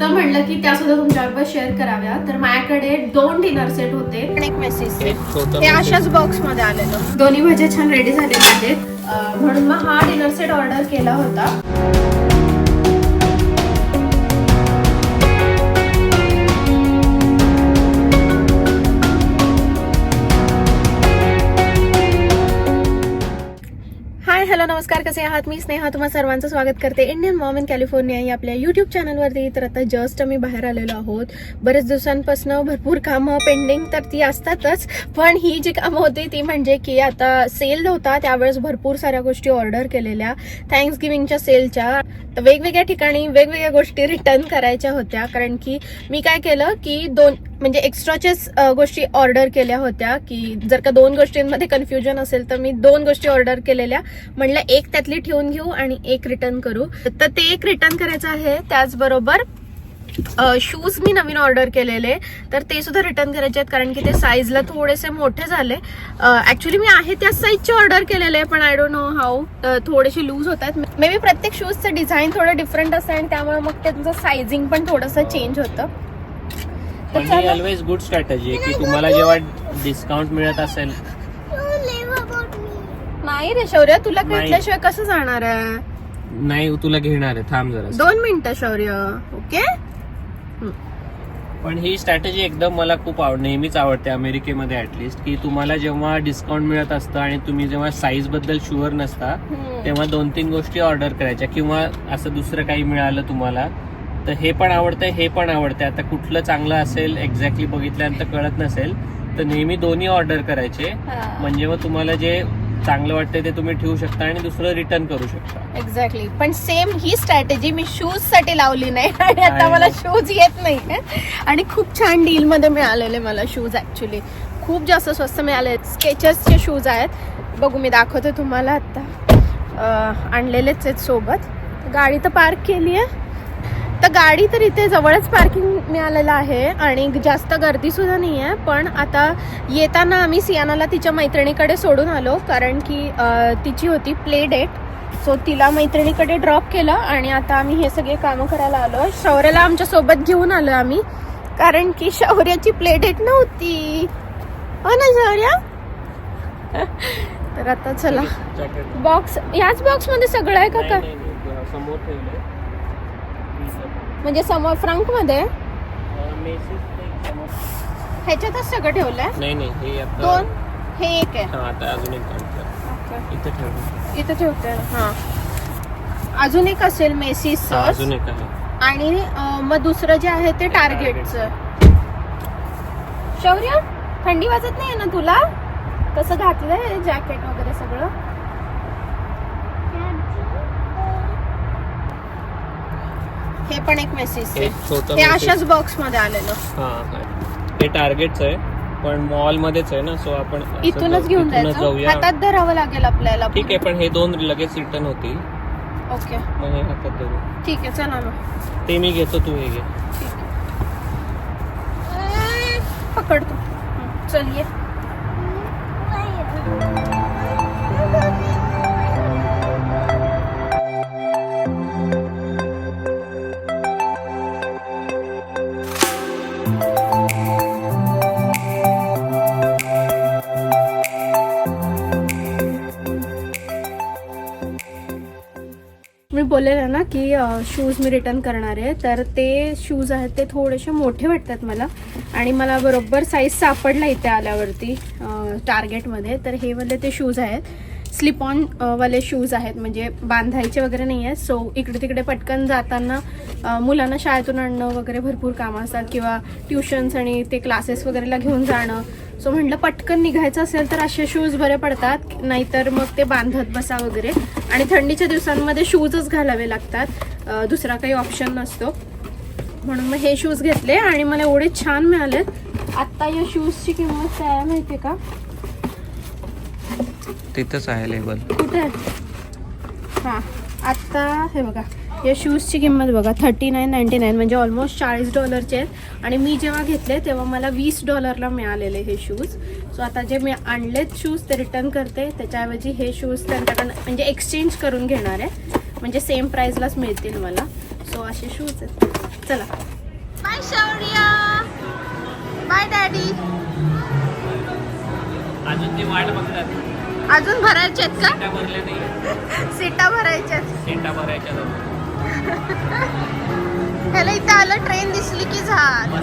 तर म्हणलं की त्या सुद्धा तुमच्याबरोबर शेअर कराव्या. तर माझ्याकडे दोन डिनर सेट होते. आणि एक मेसेज message. अशाच बॉक्समध्ये आलेलं. दोन्ही भाज्या छान रेडी झालेल्या आहेत. म्हणून मग हा डिनर सेट ऑर्डर केला होता. हॅलो नमस्कार कसे आहात? मी स्नेहा तुम्हा सर्वांचं स्वागत करते. इंडियन मॉम इन कॅलिफोर्निया या आपल्या युट्यूब चॅनलवरती तर आता जस्ट आम्ही बाहेर आलेलो आहोत. बरेच दिवसांपासून भरपूर कामं पेंडिंग तर ती असतातच. पण ही जी कामं होती ती म्हणजे की आता सेल होता त्यावेळेस भरपूर साऱ्या गोष्टी ऑर्डर केलेल्या. थँक्स गिविंगच्या सेलच्या तर वेगवेगळ्या ठिकाणी वेगवेगळ्या गोष्टी रिटर्न करायच्या होत्या. कारण की मी काय केलं की दोन म्हणजे एक्स्ट्राच्याच गोष्टी ऑर्डर केल्या होत्या की जर का दोन गोष्टींमध्ये कन्फ्युजन असेल तर मी दोन गोष्टी ऑर्डर केलेल्या. म्हणलं एक त्यातली ठेवून घेऊ आणि एक रिटर्न करू. तर ते एक रिटर्न करायचं आहे त्याचबरोबर शूज मी नवीन ऑर्डर केलेले. तर ते सुद्धा रिटर्न करायचे आहेत कारण की ते साईजला थोडेसे मोठे झाले. ऍक्च्युली मी आहे त्याच साईजचे ऑर्डर केलेले पण आय डोंट नो हाऊ थोडेसे लूज होतात मे बी प्रत्येक शूजचं डिझाईन थोडं डिफरंट असतं आणि त्यामुळे मग त्यांचं सायझिंग पण थोडंसं चेंज होतं. ऑलवेज गुड स्ट्रॅटेजी आहे की तुम्हाला जेव्हा डिस्काउंट मिळत असेल. नाही रे शौर्य तुला. घेतल्याशिवाय कसं जाणार आहे? नाही तुला घेणार आहे. थांब जरा. दोन मिनिटं शौर्य. ओके पण ही स्ट्रॅटेजी एकदम मला खूप आवड नेहमीच आवडते अमेरिकेमध्ये ऍटलिस्ट की तुम्हाला जेव्हा डिस्काउंट मिळत असतं आणि तुम्ही जेव्हा साईजबद्दल शुअर नसता तेव्हा दोन तीन गोष्टी ऑर्डर करायच्या किंवा असं दुसरं काही मिळालं तुम्हाला तर हे पण आवडतंय हे पण आवडतंय. आता कुठलं चांगलं असेल एक्झॅक्टली बघितल्यानंतर कळत नसेल तर नेहमी दोन्ही ऑर्डर करायचे. म्हणजे मग तुम्हाला जे चांगलं वाटतंय ते तुम्ही ठेवू शकता आणि दुसरं रिटर्न करू शकता. एक्झॅक्टली पण सेम ही स्ट्रॅटेजी मी शूजसाठी लावली नाही. आणि आता मला. शूज येत नाही. आणि खूप छान डील मध्ये मिळालेले मला शूज ऍक्च्युली खूप जास्त स्वस्त मिळाले. स्केचेसचे शूज आहेत. बघू मी दाखवते तुम्हाला आता. आणलेलेच आहेत सोबत. गाडी तर पार्क केली आहे तर गाडी तर इथे जवळच पार्किंग मिळालेलं आहे आणि जास्त गर्दी सुद्धा नाही आहे पण आता येताना आम्ही सियानाला तिच्या मैत्रिणीकडे सोडून आलो कारण की तिची होती प्ले डेट सो तिला मैत्रिणीकडे ड्रॉप केलं आणि आता आम्ही हे सगळे कामं करायला आलो शौर्याला आमच्यासोबत घेऊन आलो आम्ही कारण की शौर्याची प्ले डेट नव्हती. हो ना शौर्या? तर आता चला. बॉक्स याच बॉक्समध्ये सगळं आहे का का समोर म्हणजे समोर फ्रंटमध्ये. ह्याच्यातच सगळं ठेवलंय? नाही नाही हे आता दोन? हे एक आहे. हा आता अजून एक काढतो इथे ठेवलं इथं ठेवते. हा. अजून एक असेल मेसीस हा, अजून एक आहे. आणि अं, मग दुसरं जे आहे ते टार्गेटचं शौर्य थंडी वाजत नाही ना तुला? कसं घातलंय जॅकेट वगैरे सगळं? हे पण एक मेसेज हे छोटं हे message. अशाच बॉक्समध्ये आलेलं. हा हा. हे टार्गेटच आहे पण मॉल मध्येच आहे ना सो आपण असं इथूनच जाऊ- घेऊन इथूनच जायचं? जाऊया. हातात धरावं लागेल आपल्याला ठीक आहे पण हे दोन लगेच रिटर्न होतील. ओके. मग हे हातात धरू. ठीक आहे चला मग ते मी घेतो तू हे घे. पकडतो हं, चल ये. ना की शूज मी रिटर्न करणार आहे. तर ते शूज आहेत ते थोडेसे मोठे वाटतात मला. आणि मला बरोबर साईज सापडला इथे आल्यावरती टार्गेटमध्ये तर हे वाले ते शूज आहेत. स्लिप ऑन वाले शूज आहेत. म्हणजे बांधायचे वगैरे नाही आहेत. सो इकडे तिकडे पटकन जाताना मुलांना शाळेतून आणणं वगैरे भरपूर कामं असतात. किंवा ट्युशन्स आणि ते क्लासेस वगैरेला घेऊन जाणं. सो म्हटलं पटकन निघायचं असेल तर असे शूज बरे पडतात नाहीतर मग ते बांधत बसा वगैरे. आणि थंडीच्या दिवसांमध्ये शूजच घालावे लागतात. दुसरा काही ऑप्शन नसतो. म्हणून मग हे शूज घेतले आणि मला एवढे छान मिळालेत. आत्ता या शूजची किंमत काय आहे माहिती आहे का? तिथंच आहे लेबल कुठे? हां आत्ता हे बघा. या शूजची किंमत बघा थर्टी नाईन नाईन्टी नाईन म्हणजे ऑलमोस्ट चाळीस डॉलरचे आहेत. आणि मी जेव्हा घेतले तेव्हा मला वीस डॉलरला मिळालेले हे शूज सो आता जे मी आणलेत शूज ते रिटर्न करते. त्याच्याऐवजी हे शूज त्यांच्याकडनं म्हणजे एक्सचेंज करून घेणार आहे. म्हणजे सेम प्राईजलाच मिळतील मला. सो असे शूज आहेत. चला. बाय शौर्य. बाय डॅडी अजून ते वाट बघतात. अजून भरायचे आहेत का? सीटा भरल्या नाही सीटा भरायच्या सीटा भरायच्या ह्याला इथं आलं ट्रेन दिसली की झाड.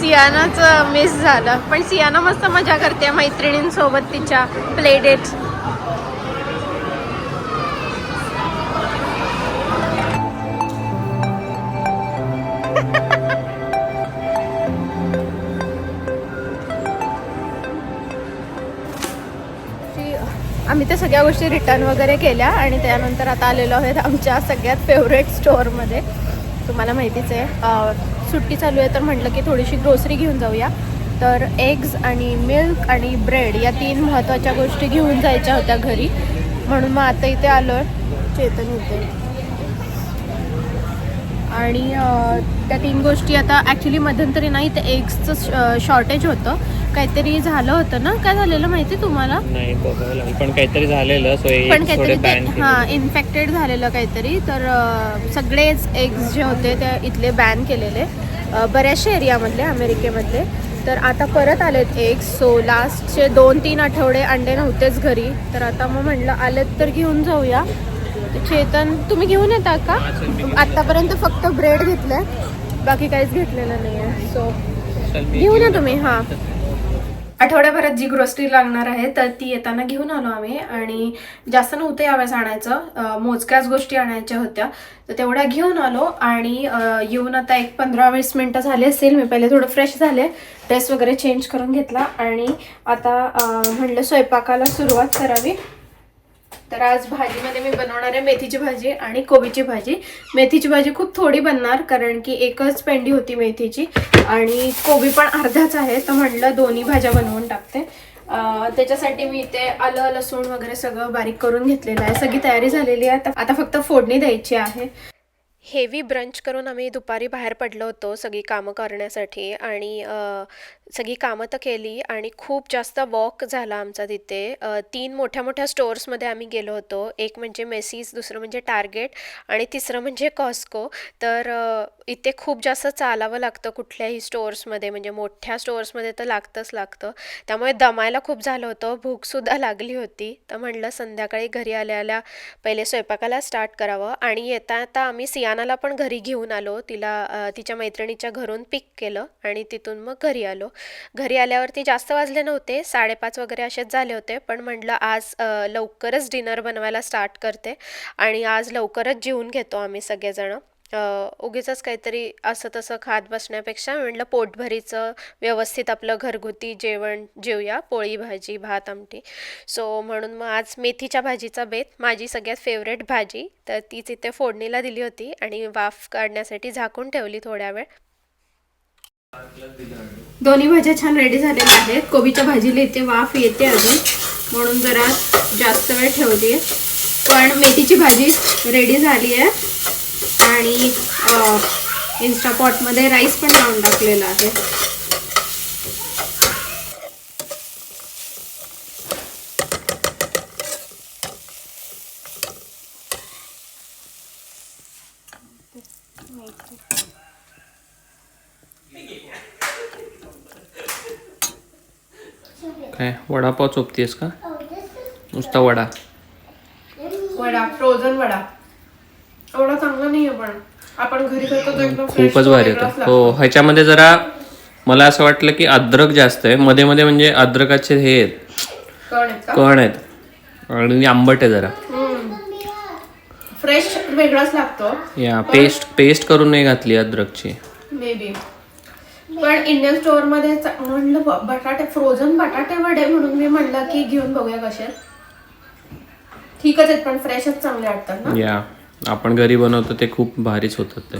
सियानाचं मिस झालं. पण सियाना मस्त मजा करते मैत्रिणींसोबत तिच्या प्लेडेट्स आम्ही त्या सगळ्या गोष्टी रिटर्न वगैरे केल्या आणि त्यानंतर आता आलेलो आहेत आमच्या सगळ्यात फेवरेट स्टोअरमध्ये तुम्हाला माहितीच आहे सुट्टी चालू आहे तर म्हटलं की थोडीशी ग्रोसरी घेऊन जाऊया. तर एग्ज आणि मिल्क आणि ब्रेड या तीन महत्त्वाच्या गोष्टी घेऊन जायच्या होत्या घरी. म्हणून मग आता इथे आलो आहे चेतन इथे आणि त्या तीन गोष्टी आता ॲक्च्युली मध्यंतरी नाही तर एग्सचं शॉर्टेज होतं. काहीतरी झालं होतं ना? काय झालेलं माहिती तुम्हाला? नाही पण काहीतरी झालेलं सो पण काहीतरी ते हां इन्फेक्टेड झालेलं काहीतरी. तर सगळेच एग्स जे होते ते इथले बॅन केलेले. बऱ्याचशा एरियामधले अमेरिकेमधले. तर आता परत आलेत एग्स सो लास्टचे दोन तीन आठवडे अंडे नव्हतेच घरी. तर आता मग म्हटलं आलेत तर घेऊन जाऊया. चेतन तुम्ही घेऊन येता का? आत्तापर्यंत फक्त ब्रेड घेतलंय. बाकी काहीच घेतलेलं नाही आहे सो घेऊन या तुम्ही हां. आठवड्याभरात जी ग्रोसरी लागणार आहे तर ती येताना घेऊन आलो आम्ही. आणि जास्त नव्हतं यावेळेस आणायचं. मोजक्याच गोष्टी आणायच्या होत्या. तर तेवढ्या घेऊन आलो. आणि येऊन आता एक पंधरा वीस मिनटं झाली असतील मी पहिले थोडं फ्रेश झाले. ड्रेस वगैरे चेंज करून घेतला. आणि आता म्हणलं स्वयंपाकाला सुरुवात करावी. तर आज भाजीमध्ये मी बनवणार आहे मेथीची भाजी आणि कोबीची भाजी. मेथीची भाजी खूप थोडी बनणार कारण की एकच पेंडी होती मेथीची आणि कोबी पण अर्धाच आहे तर म्हटलं दोन्ही भाज्या बनवून टाकते. त्याच्यासाठी मी इथे आलं लसूण वगैरे सगळं बारीक करून घेतलेलं आहे. सगळी तयारी झालेली आहे. आता फक्त फोडणी द्यायची आहे. हेवी ब्रंच करून आम्ही दुपारी बाहेर पडलो होतो सगळी कामं करण्यासाठी. आणि सगळी कामं तर केली आणि खूप जास्त वॉक झाला आमचा तिथे. तीन मोठ्या मोठ्या स्टोअर्समध्ये आम्ही गेलो होतो. एक म्हणजे मेसीज दुसरं म्हणजे टार्गेट आणि तिसरं म्हणजे कॉस्को तर इथे खूप जास्त चालावं लागतं कुठल्याही स्टोअर्समध्ये म्हणजे मोठ्या स्टोअर्समध्ये तर लागतंच लागतं. त्यामुळे दमायला खूप झालं होतं. भूकसुद्धा लागली होती. तर म्हणलं संध्याकाळी घरी आल्या आल्या पहिले स्वयंपाकाला स्टार्ट करावं. आणि येता येता आम्ही सिया सियानाला पण घरी घेऊन आलो. तिला तिच्या मैत्रिणीच्या घरून पिक केलं आणि तिथून मग घरी आलो. घरी आल्यावरती जास्त वाजले नव्हते. साडेपाच वगैरे असेच झाले होते. पण म्हटलं आज लवकरच डिनर बनवायला स्टार्ट करते आणि आज लवकरच जेवून घेतो आम्ही सगळेजणं. उगीच काहीतरी असं तसं खात बसण्यापेक्षा म्हटलं पोटभरीचं व्यवस्थित आपलं घरगुती जेवण जेवूया पोळी भाजी भात आमटी. सो म्हणून मग आज मेथीच्या भाजीचा बेत माझी सगळ्यात फेवरेट भाजी. तर तीच इथे फोडणीला दिली होती आणि वाफ काढण्यासाठी झाकून ठेवली थोड्या वेळ. दोन्ही भाज्या छान रेडी झालेल्या आहेत. कोबीच्या भाजीला इथे वाफ येते अजून. म्हणून जरा जास्त वेळ ठेवली आहे पण मेथीची भाजी रेडी झाली आहे आणि इन्स्टापॉटमध्ये राईस पण लावून टाकलेला आहे. काय वडापाव चोपतेस का? नुसता वडा. वडा फ्रोझन वडा. एवढा चांगला नाही आहे पण. आपण घरी करतो तो एकदम fresh खूपच भारी होता. हो ह्याच्यामध्ये जरा मला असं वाटलं की अद्रक जास्त आहे. मध्ये मध्ये म्हणजे अद्रकाचे हे आहेत. कण आहेत आणि आंबट आहे जरा. फ्रेश वेगळाच लागतो. या पेस्ट पेस्ट करून नाही घातली अद्रकची. मे बी पण इंडियन स्टोअरमध्ये म्हणलं बटाटे फ्रोझन बटाटे वडे म्हणून मी म्हणलं की घेऊन बघूया कसे. ठीकच आहेत पण फ्रेशच चांगले वाटतात ना? या. आपण घरी बनवतो ते खूप भारीच होतात ते.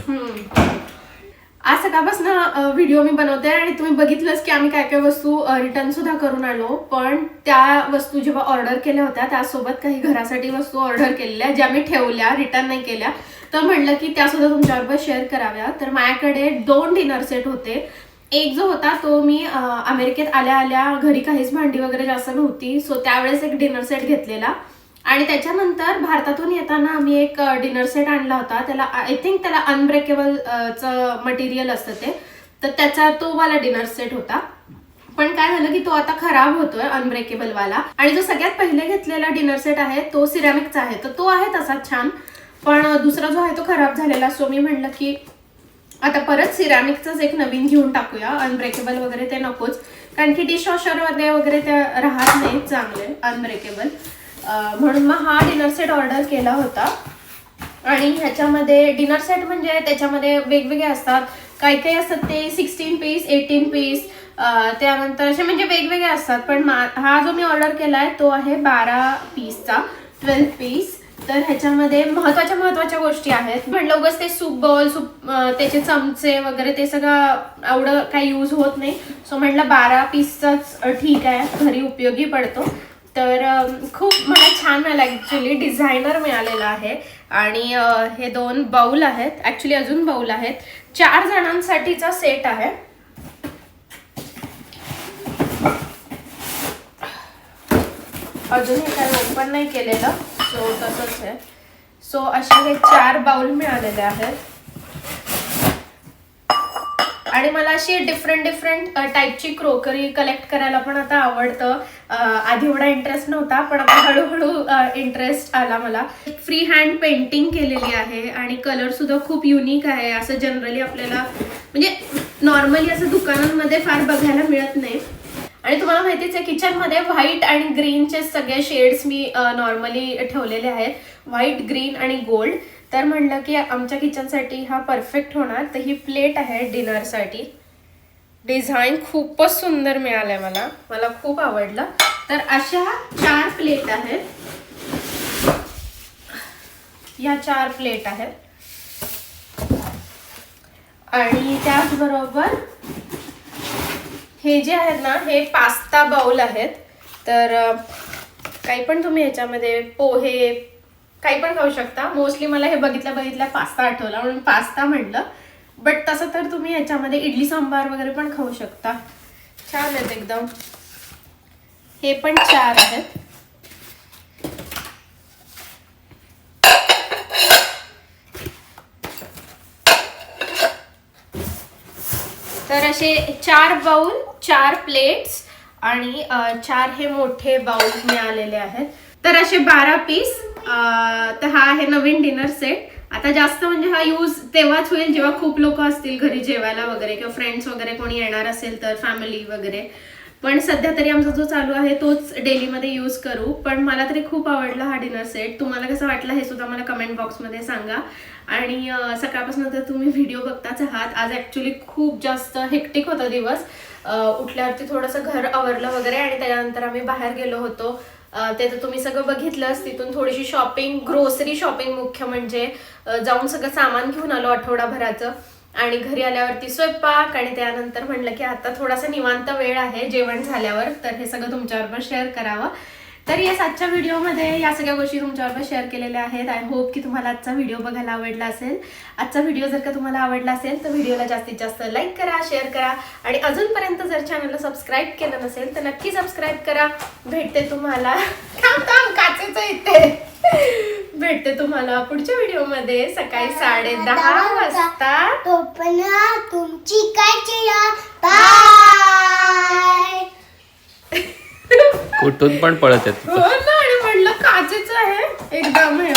आज सकाळपासून व्हिडिओ मी बनवते आणि तुम्ही बघितलंच की आम्ही काय काय वस्तू रिटर्न सुद्धा करून आलो. पण त्या वस्तू जेव्हा ऑर्डर केल्या होत्या त्यासोबत काही घरासाठी वस्तू ऑर्डर केलेल्या ज्या मी ठेवल्या रिटर्न नाही केल्या तर म्हणलं की त्या सुद्धा तुमच्याबरोबर शेअर कराव्या. तर माझ्याकडे दोन डिनर सेट होते. एक जो होता तो मी अमेरिकेत आल्या आल्या घरी काहीच भांडी वगैरे जास्त नव्हती. सो त्यावेळेस एक डिनर सेट घेतलेला. आणि त्याच्यानंतर भारतातून येताना आम्ही एक डिनर सेट आणला होता. त्याला आय थिंक त्याला अनब्रेकेबल च मटेरियल असतं ते. तर त्याचा तो वाला डिनर सेट होता. पण काय झालं की तो आता खराब होतोय अनब्रेकेबल वाला. आणि जो सगळ्यात पहिले घेतलेला डिनर सेट आहे तो सिरॅमिकचा आहे. तर तो आहे तसा छान. पण दुसरा जो आहे तो खराब झालेला. सो मी म्हणलं की आता परत सिरॅमिकचाच एक नवीन घेऊन टाकूया. अनब्रेकेबल वगैरे ते नकोच. कारण की डिशवॉशरमध्ये वगैरे ते राहत नाहीत चांगले. अनब्रेकेबल म्हणून मग हा डिनर सेट ऑर्डर केला होता. आणि ह्याच्यामध्ये डिनर सेट म्हणजे त्याच्यामध्ये वेगवेगळे असतात. काही काही असतात ते? सिक्स्टीन पीस एटीन पीस त्यानंतर असे म्हणजे वेगवेगळे असतात. पण मा- हा जो मी ऑर्डर केला आहे तो आहे बारा पीसचा ट्वेल्व पीस तर ह्याच्यामध्ये महत्त्वाच्या महत्त्वाच्या गोष्टी आहेत. म्हटलं उगाच ते सूप बॉल सूप त्याचे चमचे वगैरे ते सगळं एवढं काही यूज होत नाही. सो म्हटलं बारा पीसचाच ठीक आहे. घरी उपयोगी पडतो. तर खूप मला छान मिळालं ॲक्च्युली डिझायनर मिळालेला आहे. आणि हे दोन बाऊल आहेत. ॲक्च्युली अजून बाऊल आहेत. चार जणांसाठीचा सेट आहे. अजून हे काही ओपन नाही केलेलं. सो तसंच आहे. सो असे हे चार बाउल मिळालेले आहेत. आणि मला अशी डिफरंट डिफरंट टाईपची क्रोकरी कलेक्ट करायला पण आता आवडतं. आधी एवढा इंटरेस्ट नव्हता पण आता हळूहळू इंटरेस्ट आला मला. फ्री हँड पेंटिंग केलेली आहे आणि कलर सुद्धा खूप युनिक आहे. असं जनरली आपल्याला म्हणजे नॉर्मली असं दुकानांमध्ये फार बघायला मिळत नाही. आणि तुम्हाला माहितीच आहे किचनमध्ये व्हाईट आणि ग्रीनचे सगळे शेड्स मी नॉर्मली ठेवलेले आहेत. व्हाईट ग्रीन आणि गोल्ड तर म्हणलं की आमच्या किचनसाठी हा परफेक्ट होणार. तर ही प्लेट आहे डिनरसाठी डिझाईन खूपच सुंदर मिळालंय मला. मला खूप आवडलं. तर अशा चार प्लेट आहेत. या चार प्लेट आहेत. आणि त्याचबरोबर हे जे आहेत ना हे पास्ता बाउल आहेत. तर काही पण तुम्ही ह्याच्यामध्ये पोहे काही पण खाऊ शकता. मोस्टली मला हे बघितल्या बघितल्या पास्ता आठवला म्हणून पास्ता म्हटलं. बट तसं तर तुम्ही याच्यामध्ये इडली सांबार वगैरे पण खाऊ शकता. छान आहेत एकदम. हे पण चार आहेत. तर असे चार बाउल चार प्लेट्स आणि चार हे मोठे बाउल मिळालेले आहेत. तर असे बारा पीस तर हा आहे नवीन डिनर सेट आता जास्त म्हणजे हा यूज तेव्हाच होईल जेव्हा खूप लोक असतील घरी जेवायला वगैरे किंवा फ्रेंड्स वगैरे कोणी येणार असेल तर फॅमिली वगैरे. पण सध्या तरी आमचा जो चालू आहे तोच डेलीमध्ये यूज करू. पण मला तरी खूप आवडला हा डिनर सेट तुम्हाला कसं वाटलं हे सुद्धा मला कमेंट बॉक्समध्ये सांगा. आणि सकाळपासून तर तुम्ही व्हिडिओ बघताच आहात. आज ॲक्च्युली खूप जास्त हेक्टिक होता दिवस. उठल्यावरती थोडंसं घर आवरलं वगैरे आणि त्याच्यानंतर आम्ही बाहेर गेलो होतो. ते तर तुम्ही सगळं बघितलंच तिथून थोडीशी शॉपिंग ग्रोसरी शॉपिंग मुख्य म्हणजे जाऊन सगळं सामान घेऊन आलो आठवडाभराचं. आणि घरी आल्यावरती स्वयंपाक आणि त्यानंतर म्हणलं की आता थोडासा निवांत वेळ आहे जेवण झाल्यावर तर हे सगळं तुमच्याबरोबर शेअर करावं. तर येस आजच्या व्हिडिओमध्ये या सगळ्या गोष्टी तुमच्याबरोबर शेअर केलेल्या आहेत. आय होप की तुम्हाला आजचा व्हिडिओ बघायला आवडला असेल. आजचा व्हिडिओ जर का तुम्हाला आवडला असेल तर व्हिडिओला जास्तीत जास्त लाईक करा शेअर करा आणि अजूनपर्यंत जर चॅनलला सबस्क्राईब केलं नसेल तर नक्की सबस्क्राईब करा. भेटते तुम्हाला. थांब थांब काचेचं इथे. भेटते तुम्हाला पुढच्या व्हिडिओमध्ये सकाळी साडे दहा वाजता. तुमची काय चिया बाय कुठून पण पळत येत. हो ना आणि म्हणलं काचेचं आहे. एकदम हे